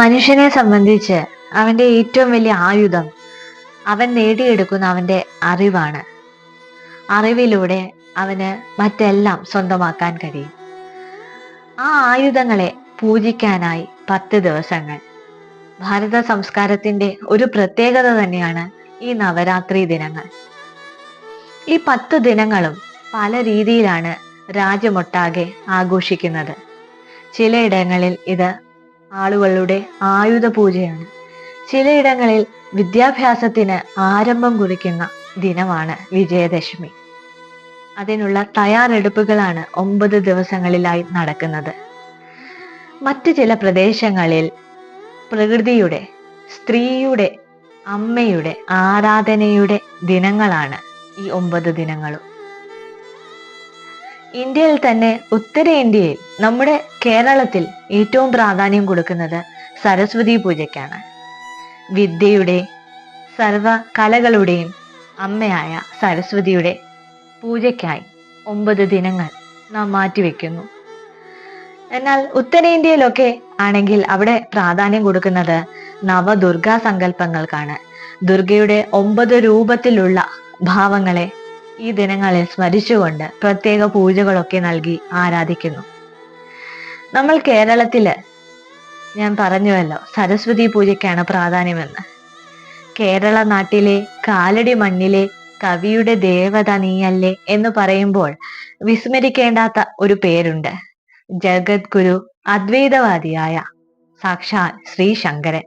മനുഷ്യനെ സംബന്ധിച്ച് അവന്റെ ഏറ്റവും വലിയ ആയുധം അവൻ നേടിയെടുക്കുന്ന അവന്റെ അറിവാണ്. അറിവിലൂടെ അവന് മറ്റെല്ലാം സ്വന്തമാക്കാൻ കഴിയും. ആ ആയുധങ്ങളെ പൂജിക്കാനായി പത്ത് ദിവസങ്ങൾ. ഭാരത സംസ്കാരത്തിന്റെ ഒരു പ്രത്യേകത തന്നെയാണ് ഈ നവരാത്രി ദിനങ്ങൾ. ഈ പത്ത് ദിനങ്ങളും പല രീതിയിലാണ് രാജ്യമൊട്ടാകെ ആഘോഷിക്കുന്നത്. ചിലയിടങ്ങളിൽ ഇത് ആളുകളുടെ ആയുധ പൂജയാണ് ചിലയിടങ്ങളിൽ വിദ്യാഭ്യാസത്തിന് ആരംഭം കുറിക്കുന്ന ദിനമാണ് വിജയദശമി. അതിനുള്ള തയ്യാറെടുപ്പുകളാണ് ഒമ്പത് ദിവസങ്ങളിലായി നടക്കുന്നത്. മറ്റു ചില പ്രദേശങ്ങളിൽ പ്രകൃതിയുടെ സ്ത്രീയുടെ അമ്മയുടെ ആരാധനയുടെ ദിനങ്ങളാണ് ഈ ഒമ്പത് ദിനങ്ങളും. ഇന്ത്യയിൽ തന്നെ ഉത്തരേന്ത്യയിൽ നമ്മുടെ കേരളത്തിൽ ഏറ്റവും പ്രാധാന്യം കൊടുക്കുന്നത് സരസ്വതി പൂജയ്ക്കാണ്. വിദ്യയുടെ സർവ കലകളുടെയും അമ്മയായ സരസ്വതിയുടെ പൂജയ്ക്കായി ഒമ്പത് ദിനങ്ങൾ നാം മാറ്റിവെക്കുന്നു എന്നാൽ ഉത്തരേന്ത്യയിലൊക്കെ ആണെങ്കിൽ അവിടെ പ്രാധാന്യം കൊടുക്കുന്നത് നവദുർഗാ സങ്കല്പങ്ങൾക്കാണ്. ദുർഗയുടെ ഒമ്പത് രൂപത്തിലുള്ള ഭാവങ്ങളെ ഈ ദിനങ്ങളെ സ്മരിച്ചുകൊണ്ട് പ്രത്യേക പൂജകളൊക്കെ നൽകി ആരാധിക്കുന്നു. നമ്മൾ കേരളത്തിൽ ഞാൻ പറഞ്ഞുവല്ലോ സരസ്വതി പൂജയ്ക്കാണ് പ്രാധാന്യമെന്ന്. കേരള നാട്ടിലെ കാലടി മണ്ണിലെ കവിയുടെ ദേവത നീയല്ലേ എന്ന് പറയുമ്പോൾ വിസ്മരിക്കേണ്ടാത്ത ഒരു പേരുണ്ട്. ജഗദ്ഗുരു അദ്വൈതവാദിയായ സാക്ഷാൽ ശ്രീ ശങ്കരൻ.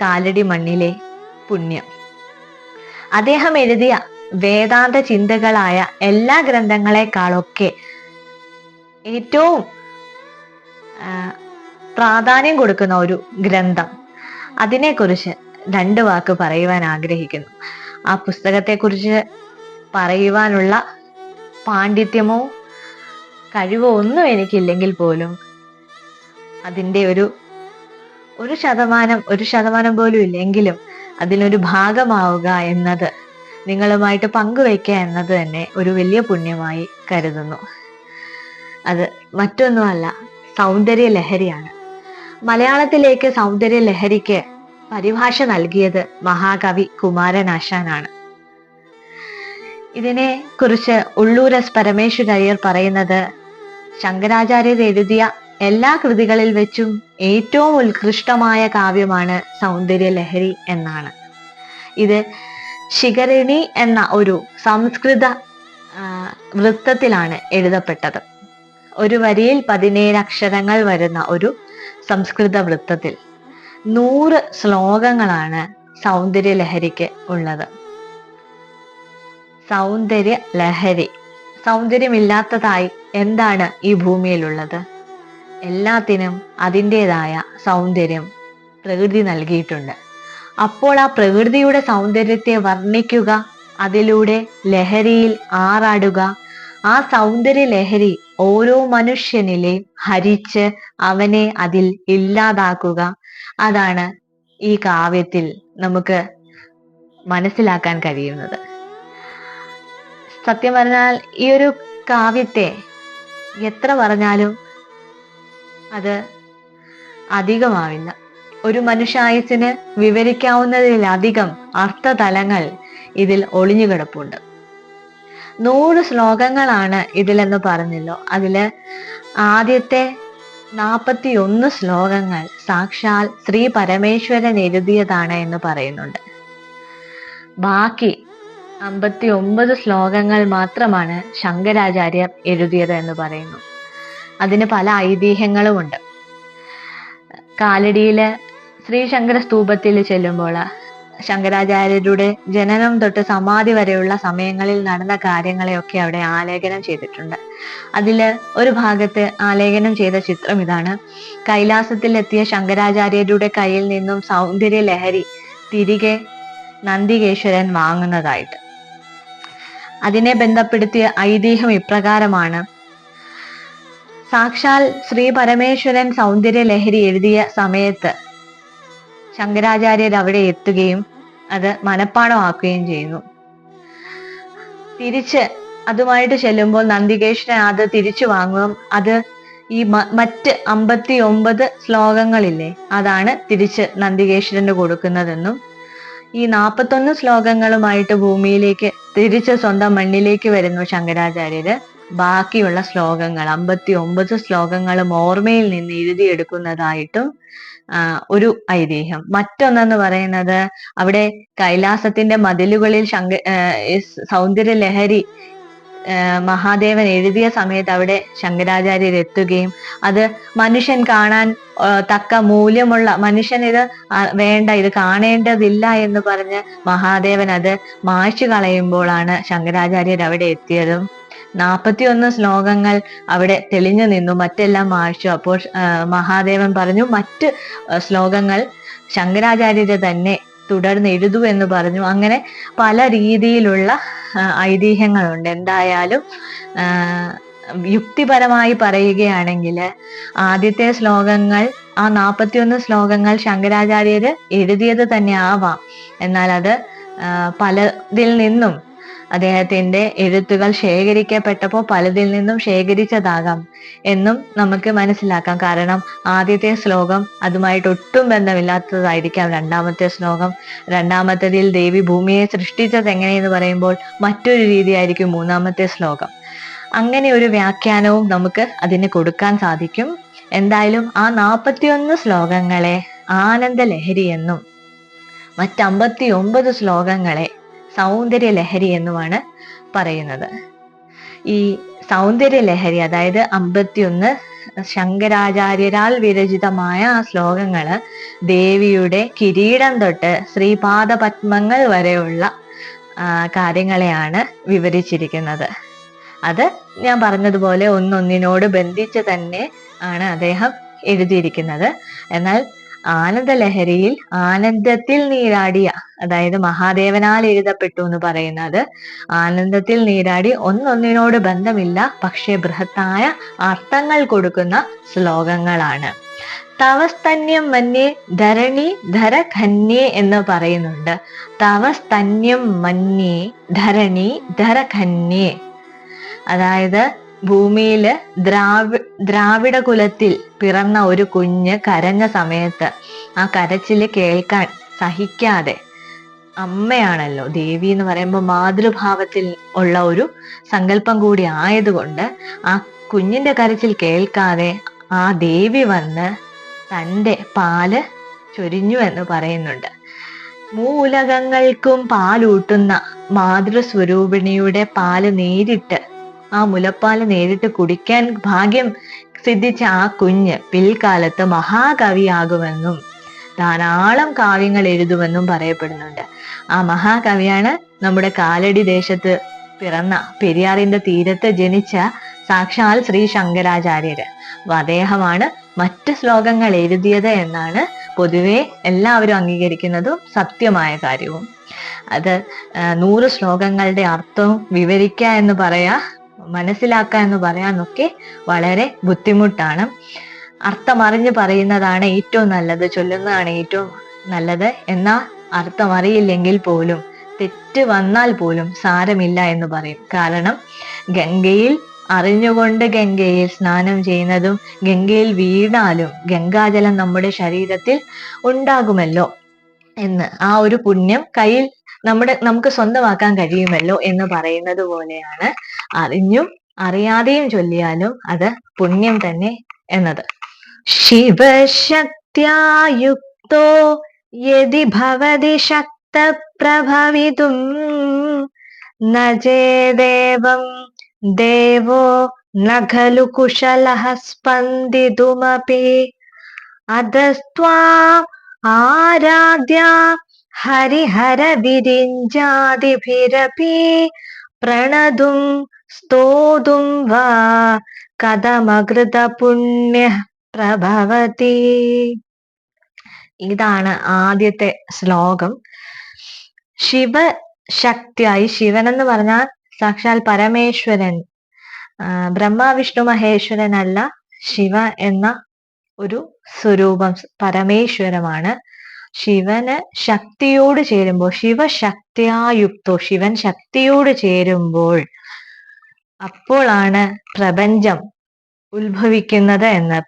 കാലടി മണ്ണിലെ പുണ്യം. അദ്ദേഹം എഴുതിയ വേദാന്ത ചിന്തകളായ എല്ലാ ഗ്രന്ഥങ്ങളെക്കാളൊക്കെ ഏറ്റവും പ്രാധാന്യം കൊടുക്കുന്ന ഒരു ഗ്രന്ഥം. അതിനെക്കുറിച്ച് രണ്ട് വാക്ക് പറയുവാൻ ആഗ്രഹിക്കുന്നു. ആ പുസ്തകത്തെക്കുറിച്ച് പറയുവാനുള്ള പാണ്ഡിത്യമോ കഴിവോ ഒന്നും എനിക്കില്ലെങ്കിൽ പോലും അതിന്റെ ഒരു ഒരു ശതമാനം ഒരു ശതമാനം പോലും ഇല്ലെങ്കിലും അതിനൊരു ഭാഗമാവുക എന്നത് നിങ്ങളുമായിട്ട് പങ്കുവയ്ക്കുക എന്നത് തന്നെ ഒരു വലിയ പുണ്യമായി കരുതുന്നു. അത് മറ്റൊന്നുമല്ല സൗന്ദര്യ ലഹരിയാണ്. മലയാളത്തിലേക്ക് സൗന്ദര്യ ലഹരിക്ക് പരിഭാഷ നൽകിയത് മഹാകവി കുമാരനാശാനാണ്. ഇതിനെ കുറിച്ച് ഉള്ളൂർ എസ് പരമേശ്വരയ്യർ പറയുന്നത് ശങ്കരാചാര്യർ എഴുതിയ എല്ലാ കൃതികളിൽ വെച്ചും ഏറ്റവും ഉത്കൃഷ്ടമായ കാവ്യമാണ് സൗന്ദര്യ ലഹരി എന്നാണ്. ഇത് ശിഖരിണി എന്ന ഒരു സംസ്കൃത വൃത്തത്തിലാണ് എഴുതപ്പെട്ടത്. ഒരു വരിയിൽ പതിനേഴ് അക്ഷരങ്ങൾ വരുന്ന ഒരു സംസ്കൃത വൃത്തത്തിൽ നൂറ് ശ്ലോകങ്ങളാണ് സൗന്ദര്യ ലഹരിക്ക് ഉള്ളത്. സൗന്ദര്യ ലഹരി. സൗന്ദര്യമില്ലാത്തതായി എന്താണ് ഈ ഭൂമിയിലുള്ളത്? എല്ലാത്തിനും അതിന്റെതായ സൗന്ദര്യം പ്രകൃതി നൽകിയിട്ടുണ്ട്. അപ്പോൾ ആ പ്രകൃതിയുടെ സൗന്ദര്യത്തെ വർണിക്കുക. അതിലൂടെ ലഹരിയിൽ ആറാടുക. ആ സൗന്ദര്യ ലഹരി ഓരോ മനുഷ്യനിലെയും ഹരിച്ച് അവനെ അതിൽ ഇല്ലാതാക്കുക. അതാണ് ഈ കാവ്യത്തിൽ നമുക്ക് മനസ്സിലാക്കാൻ കഴിയുന്നത്. സത്യം പറഞ്ഞാൽ ഈ ഒരു കാവ്യത്തെ എത്ര പറഞ്ഞാലും അത് അധികമാവില്ല. ഒരു മനുഷ്യായുസിന് വിവരിക്കാവുന്നതിലധികം അർത്ഥതലങ്ങൾ ഇതിൽ ഒളിഞ്ഞുകിടപ്പുണ്ട്. നൂറ് ശ്ലോകങ്ങളാണ് ഇതിലെന്ന് പറഞ്ഞല്ലോ. അതിൽ ആദ്യത്തെ നാൽപ്പത്തി ഒന്ന് ശ്ലോകങ്ങൾ സാക്ഷാൽ ശ്രീ പരമേശ്വരൻ എഴുതിയതാണ് എന്ന് പറയുന്നുണ്ട്. ബാക്കി അമ്പത്തി ഒമ്പത് ശ്ലോകങ്ങൾ മാത്രമാണ് ശങ്കരാചാര്യർ എഴുതിയത് എന്ന് പറയുന്നു. അതിന് പല ഐതിഹ്യങ്ങളുമുണ്ട് കാലടിയിലെ ശ്രീ ശങ്കര സ്തൂപത്തിൽ ചെല്ലുമ്പോൾ ശങ്കരാചാര്യരുടെ ജനനം തൊട്ട് സമാധി വരെയുള്ള സമയങ്ങളിൽ നടന്ന കാര്യങ്ങളെയൊക്കെ അവിടെ ആലേഖനം ചെയ്തിട്ടുണ്ട്. അതിൽ ഒരു ഭാഗത്ത് ആലേഖനം ചെയ്ത ചിത്രം ഇതാണ്. കൈലാസത്തിലെത്തിയ ശങ്കരാചാര്യരുടെ കയ്യിൽ നിന്നും സൗന്ദര്യ ലഹരി തിരികെ നന്ദികേശ്വരൻ വാങ്ങുന്നതായിട്ട്. അതിനെ ബന്ധപ്പെടുത്തിയ ഐതിഹ്യം ഇപ്രകാരമാണ്. സാക്ഷാൽ ശ്രീ പരമേശ്വരൻ സൗന്ദര്യ ലഹരി എഴുതിയ സമയത്ത് ശങ്കരാചാര്യർ അവിടെ എത്തുകയും അത് മനഃപ്പാടമാക്കുകയും ചെയ്യുന്നു. തിരിച്ച് അതുമായിട്ട് ചെല്ലുമ്പോൾ നന്ദികേശ്വരൻ അത് തിരിച്ചു വാങ്ങും. അത് ഈ മറ്റ് അമ്പത്തി ഒമ്പത് ശ്ലോകങ്ങളില്ലേ അതാണ് തിരിച്ച് നന്ദികേശ്വരന് കൊടുക്കുന്നതെന്നും ഈ നാപ്പത്തൊന്ന് ശ്ലോകങ്ങളുമായിട്ട് ഭൂമിയിലേക്ക് തിരിച്ച് സ്വന്തം മണ്ണിലേക്ക് വരുന്നു ശങ്കരാചാര്യര്. ബാക്കിയുള്ള ശ്ലോകങ്ങൾ അമ്പത്തി ഒമ്പത് ശ്ലോകങ്ങളും ഓർമ്മയിൽ നിന്ന് എഴുതിയെടുക്കുന്നതായിട്ടും ഒരു ഐതിഹ്യം. മറ്റൊന്നെന്ന് പറയുന്നത് അവിടെ കൈലാസത്തിന്റെ മതിലുകളിൽ ശങ്ക സൗന്ദര്യലഹരി മഹാദേവൻ എഴുതിയ സമയത്ത് അവിടെ ശങ്കരാചാര്യർ എത്തുകയും അത് മനുഷ്യൻ കാണാൻ തക്ക മൂല്യമുള്ള മനുഷ്യൻ ഇത് വേണ്ട ഇത് കാണേണ്ടതില്ല എന്ന് പറഞ്ഞ് മഹാദേവൻ അത് മായ്ച്ചു കളയുമ്പോഴാണ് ശങ്കരാചാര്യർ അവിടെ എത്തിയതും. നാൽപ്പത്തിയൊന്ന് ശ്ലോകങ്ങൾ അവിടെ തെളിഞ്ഞു നിന്നു. മറ്റെല്ലാം മായ്ച്ചു അപ്പോൾ മഹാദേവൻ പറഞ്ഞു മറ്റ് ശ്ലോകങ്ങൾ ശങ്കരാചാര്യര് തന്നെ തുടർന്ന് എഴുതൂ എന്ന് പറഞ്ഞു. അങ്ങനെ പല രീതിയിലുള്ള ഐതിഹ്യങ്ങളുണ്ട്. എന്തായാലും യുക്തിപരമായി പറയുകയാണെങ്കിൽ ആദ്യത്തെ ശ്ലോകങ്ങൾ ആ നാൽപ്പത്തിയൊന്ന് ശ്ലോകങ്ങൾ ശങ്കരാചാര്യര് എഴുതിയത് തന്നെ ആവാം എന്നാൽ അത് പലതിൽ നിന്നും അദ്ദേഹത്തിന്റെ എഴുത്തുകൾ ശേഖരിക്കപ്പെട്ടപ്പോൾ പലതിൽ നിന്നും ശേഖരിച്ചതാകാം എന്നും നമുക്ക് മനസ്സിലാക്കാം. കാരണം ആദ്യത്തെ ശ്ലോകം അതുമായിട്ട് ഒട്ടും ബന്ധമില്ലാത്തതായിരിക്കാം. രണ്ടാമത്തെ ശ്ലോകം രണ്ടാമത്തതിൽ ദേവി ഭൂമിയെ സൃഷ്ടിച്ചത് എങ്ങനെയെന്ന് പറയുമ്പോൾ മറ്റൊരു രീതിയായിരിക്കും മൂന്നാമത്തെ ശ്ലോകം. അങ്ങനെ ഒരു വ്യാഖ്യാനവും നമുക്ക് അതിന് കൊടുക്കാൻ സാധിക്കും. എന്തായാലും ആ നാൽപ്പത്തിയൊന്ന് ശ്ലോകങ്ങളെ ആനന്ദ ലഹരി എന്നും മറ്റമ്പത്തി ഒമ്പത് ശ്ലോകങ്ങളെ സൗന്ദര്യ ലഹരി എന്നുമാണ് പറയുന്നത്. ഈ സൗന്ദര്യ ലഹരി അതായത് അമ്പത്തിയൊന്ന് ശങ്കരാചാര്യരാൽ വിരചിതമായ ആ ശ്ലോകങ്ങൾ ദേവിയുടെ കിരീടം തൊട്ട് ശ്രീപാദ പത്മങ്ങൾ വരെയുള്ള കാര്യങ്ങളെയാണ് വിവരിച്ചിരിക്കുന്നത്. അത് ഞാൻ പറഞ്ഞതുപോലെ ഒന്നൊന്നിനോട് ബന്ധിച്ച് തന്നെ ആണ് അദ്ദേഹം എഴുതിയിരിക്കുന്നത്. എന്നാൽ ആനന്ദലഹരിയിൽ ആനന്ദത്തിൽ നീരാടിയ അതായത് മഹാദേവനാൽ എഴുതപ്പെട്ടു എന്ന് പറയുന്നത്. ആനന്ദത്തിൽ നീരാടി ഒന്നൊന്നിനോട് ബന്ധമില്ല പക്ഷേ ബൃഹത്തായ അർത്ഥങ്ങൾ കൊടുക്കുന്ന ശ്ലോകങ്ങളാണ്. തവസ്തന്യം മന്യേ ധരണി ധരഖന്യേ എന്ന് പറയുന്നുണ്ട്. തവസ്തന്യം മന്യേ ധരണി ധരഖന്യേ. അതായത് ഭൂമിയിൽ ദ്രാവി ദ്രാവിഡ കുലത്തിൽ പിറന്ന ഒരു കുഞ്ഞ് കരഞ്ഞ സമയത്ത് ആ കരച്ചിൽ കേൾക്കാൻ സഹിക്കാതെ അമ്മയാണല്ലോ ദേവി എന്ന് പറയുമ്പോൾ മാതൃഭാവത്തിൽ ഉള്ള ഒരു സങ്കല്പം കൂടി ആയതുകൊണ്ട് ആ കുഞ്ഞിന്റെ കരച്ചിൽ കേൾക്കാതെ ആ ദേവി വന്ന് തന്റെ പാൽ ചൊരിഞ്ഞു എന്ന് പറയുന്നുണ്ട്. മൂലകങ്ങൾക്കും പാലൂട്ടുന്ന മാതൃസ്വരൂപിണിയുടെ പാൽ നേരിട്ട് ആ മുലപ്പാൽ നേരിട്ട് കുടിക്കാൻ ഭാഗ്യം സിദ്ധിച്ച ആ കുഞ്ഞ് പിൽക്കാലത്ത് മഹാകവിയാകുമെന്നും ധാരാളം കാവ്യങ്ങൾ എഴുതുമെന്നും പറയപ്പെടുന്നുണ്ട്. ആ മഹാകവിയാണ് നമ്മുടെ കാലടി ദേശത്ത് പിറന്ന പെരിയാറിന്റെ തീരത്ത് ജനിച്ച സാക്ഷാൽ ശ്രീ ശങ്കരാചാര്യര്. അദ്ദേഹമാണ് മറ്റ് ശ്ലോകങ്ങൾ എഴുതിയത് എന്നാണ് പൊതുവെ എല്ലാവരും അംഗീകരിക്കുന്നതും സത്യമായ കാര്യവും. അത് നൂറ് ശ്ലോകങ്ങളുടെ അർത്ഥവും വിവരിക്കുക എന്ന് പറയാ മനസ്സിലാക്കുക എന്ന് പറയാനൊക്കെ വളരെ ബുദ്ധിമുട്ടാണ്. അർത്ഥമറിഞ്ഞ് പറയുന്നതാണ് ഏറ്റവും നല്ലത് ചൊല്ലുന്നതാണ് ഏറ്റവും നല്ലത്. എന്നാൽ അർത്ഥമറിയില്ലെങ്കിൽ പോലും തെറ്റ് വന്നാൽ പോലും സാരമില്ല എന്ന് പറയും. കാരണം ഗംഗയിൽ അറിഞ്ഞുകൊണ്ട് ഗംഗയിൽ സ്നാനം ചെയ്യുന്നതും ഗംഗയിൽ വീണാലും ഗംഗാജലം നമ്മുടെ ശരീരത്തിൽ ഉണ്ടാകുമല്ലോ എന്ന് ആ ഒരു പുണ്യം കയ്യിൽ നമ്മുടെ നമുക്ക് സ്വന്തമാക്കാൻ കഴിയുമല്ലോ എന്ന് പറയുന്നത് പോലെയാണ് അറിഞ്ഞും അറിയാതെയും ചൊല്ലിയാലും അത് പുണ്യം തന്നെ എന്നത്. ശിവശക്തിയായുക്തോ യതി ഭവതി ശക്ത പ്രഭവിതും നേദേവം ദേവോ നഖലു കുശല സ്പന്ദിതുമപി. അധസ്ത്വാ ആരാധ്യ ഹരിഹര വിരിഞ്ചാതിഭിരപി പ്രണതും स्तोतुं वा കഥമകൃതപുണ്യ പ്രഭവതി ഇതാണ് ആദ്യത്തെ ശ്ലോകം ശിവശക്തിയായി ശിവൻ എന്ന് പറഞ്ഞാൽ സാക്ഷാൽ പരമേശ്വരൻ ബ്രഹ്മ വിഷ്ണു മഹേശ്വരനല്ല ശിവ എന്ന ഒരു സ്വരൂപം പരമേശ്വരമാണ് ശിവന് ശക്തിയോട് ചേരുമ്പോൾ ശിവശക്തിയായുക്തോ ശിവൻ ശക്തിയോട് ചേരുമ്പോൾ അപ്പോഴാണ് പ്രപഞ്ചം ഉത്ഭവിക്കുന്നത് എന്ന്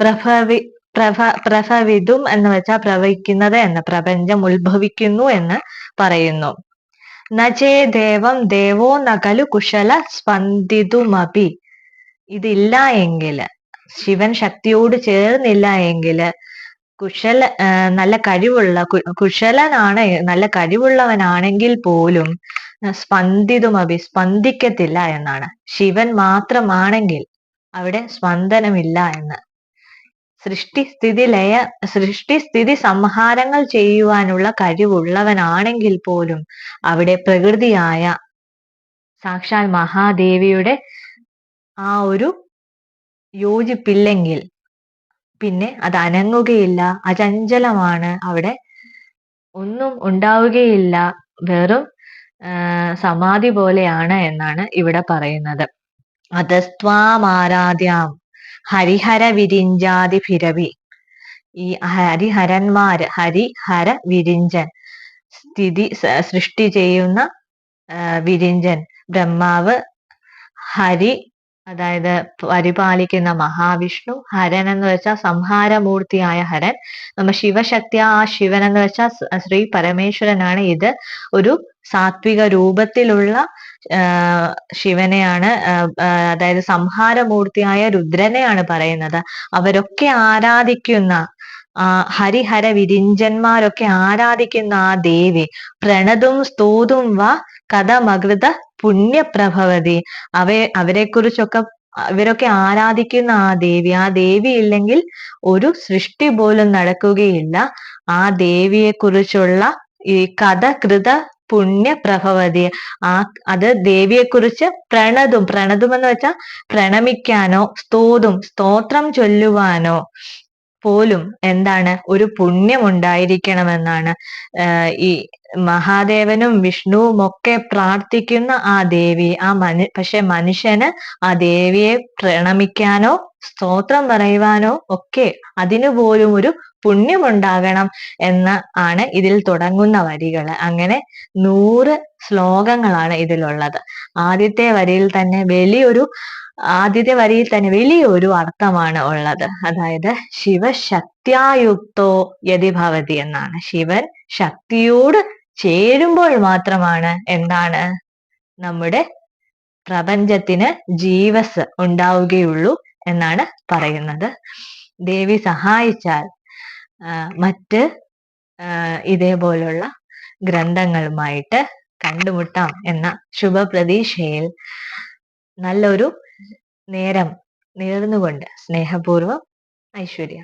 പ്രഭവി പ്രഭ പ്രഭവിതും എന്ന് വെച്ചാൽ പ്രവഹിക്കുന്നത് എന്ന് പ്രപഞ്ചം ഉത്ഭവിക്കുന്നു എന്ന് പറയുന്നു. നജേ ദേവം ദേവോ നകലു കുശല സ്പന്ദിതുമപി. ഇതില്ല എങ്കിൽ ശിവൻ ശക്തിയോട് ചേർന്നില്ല എങ്കിൽ കുശല നല്ല കഴിവുള്ള കുശലനാണ് നല്ല കഴിവുള്ളവനാണെങ്കിൽ പോലും സ്പന്ദിതുമപി സ്പന്ദിക്കത്തില്ല എന്നാണ്. ശിവൻ മാത്രമാണെങ്കിൽ അവിടെ സ്പന്ദനമില്ല എന്ന്. സൃഷ്ടിസ്ഥിതി ലയ സൃഷ്ടിസ്ഥിതി സംഹാരങ്ങൾ ചെയ്യുവാനുള്ള കഴിവുള്ളവനാണെങ്കിൽ പോലും അവിടെ പ്രകൃതിയായ സാക്ഷാൽ മഹാദേവിയുടെ ആ ഒരു യോജിപ്പില്ലെങ്കിൽ പിന്നെ അത് അനങ്ങുകയില്ല അചഞ്ചലമാണ് അവിടെ. ഒന്നും ഉണ്ടാവുകയില്ല വെറും സമാധി പോലെയാണ് എന്നാണ് ഇവിടെ പറയുന്നത്. അതസ്ത്വാമാരാധ്യാം ഹരിഹര വിരിഞ്ചാതി ഭിരവി ഈ ഹരിഹരന്മാര് ഹരിഹര വിരിഞ്ചൻ സ്ഥിതി സൃഷ്ടി ചെയ്യുന്ന വിരിഞ്ചൻ ബ്രഹ്മാവ് ഹരി അതായത് പരിപാലിക്കുന്ന മഹാവിഷ്ണു ഹരൻ എന്ന് വെച്ചാൽ സംഹാരമൂർത്തിയായ ഹരൻ. നമ്മ ശിവശക്തി ആ ശിവൻ എന്ന് വെച്ചാൽ ശ്രീ പരമേശ്വരനാണ്. ഇത് ഒരു സാത്വിക രൂപത്തിലുള്ള ശിവനെയാണ് അതായത് സംഹാരമൂർത്തിയായ രുദ്രനെയാണ് പറയുന്നത്. അവരൊക്കെ ആരാധിക്കുന്ന ഹരിഹര വിരിഞ്ചന്മാരൊക്കെ ആരാധിക്കുന്ന ആ ദേവി പ്രണതും സ്തൂതും വ കഥമകൃത പുണ്യപ്രഭവതി. അവയെ അവരെ കുറിച്ചൊക്കെ ഇവരൊക്കെ ആരാധിക്കുന്ന ആ ദേവി. ആ ദേവി ഇല്ലെങ്കിൽ ഒരു സൃഷ്ടി പോലും നടക്കുകയില്ല. ആ ദേവിയെ കുറിച്ചുള്ള ഈ കഥ കൃത പുണ്യ പ്രഭവതി ആ അത് ദേവിയെക്കുറിച്ച് പ്രണതും. പ്രണതും എന്ന് വെച്ചാൽ പ്രണമിക്കാനോ സ്തോതും സ്തോത്രം ചൊല്ലുവാനോ. പോലും എന്താണ് ഒരു പുണ്യം ഉണ്ടായിരിക്കണമെന്നാണ് ഈ മഹാദേവനും വിഷ്ണുവും ഒക്കെ പ്രാർത്ഥിക്കുന്ന ആ ദേവി ആ മനു പക്ഷെ മനുഷ്യന് ആ ദേവിയെ പ്രണമിക്കാനോ സ്തോത്രം പറയുവാനോ ഒക്കെ അതിനു പോലും ഒരു പുണ്യമുണ്ടാകണം എന്ന് ആണ് ഇതിൽ തുടങ്ങുന്ന വരികൾ. അങ്ങനെ നൂറ് ശ്ലോകങ്ങളാണ് ഇതിലുള്ളത്. ആദ്യത്തെ വരിയിൽ തന്നെ വലിയൊരു ആദ്യത്തെ വരിയിൽ തന്നെ വലിയൊരു അർത്ഥമാണ് ഉള്ളത്. അതായത് ശിവശക്തിയായുക്തോ യതി ഭവതി എന്നാണ്. ശിവൻ ശക്തിയോട് ചേരുമ്പോൾ മാത്രമാണ് എന്താണ് നമ്മുടെ പ്രപഞ്ചത്തിന് ജീവസ് ഉണ്ടാവുകയുള്ളൂ എന്നാണ് പറയുന്നത്. ദേവി സഹായിച്ചാൽ മറ്റ് ഇതേപോലുള്ള ഗ്രന്ഥങ്ങളുമായിട്ട് കണ്ടുമുട്ടാം എന്ന ശുഭപ്രതീക്ഷയിൽ നല്ലൊരു നേരം നേർന്നുകൊണ്ട് സ്നേഹപൂർവം ഐശ്വര്യ.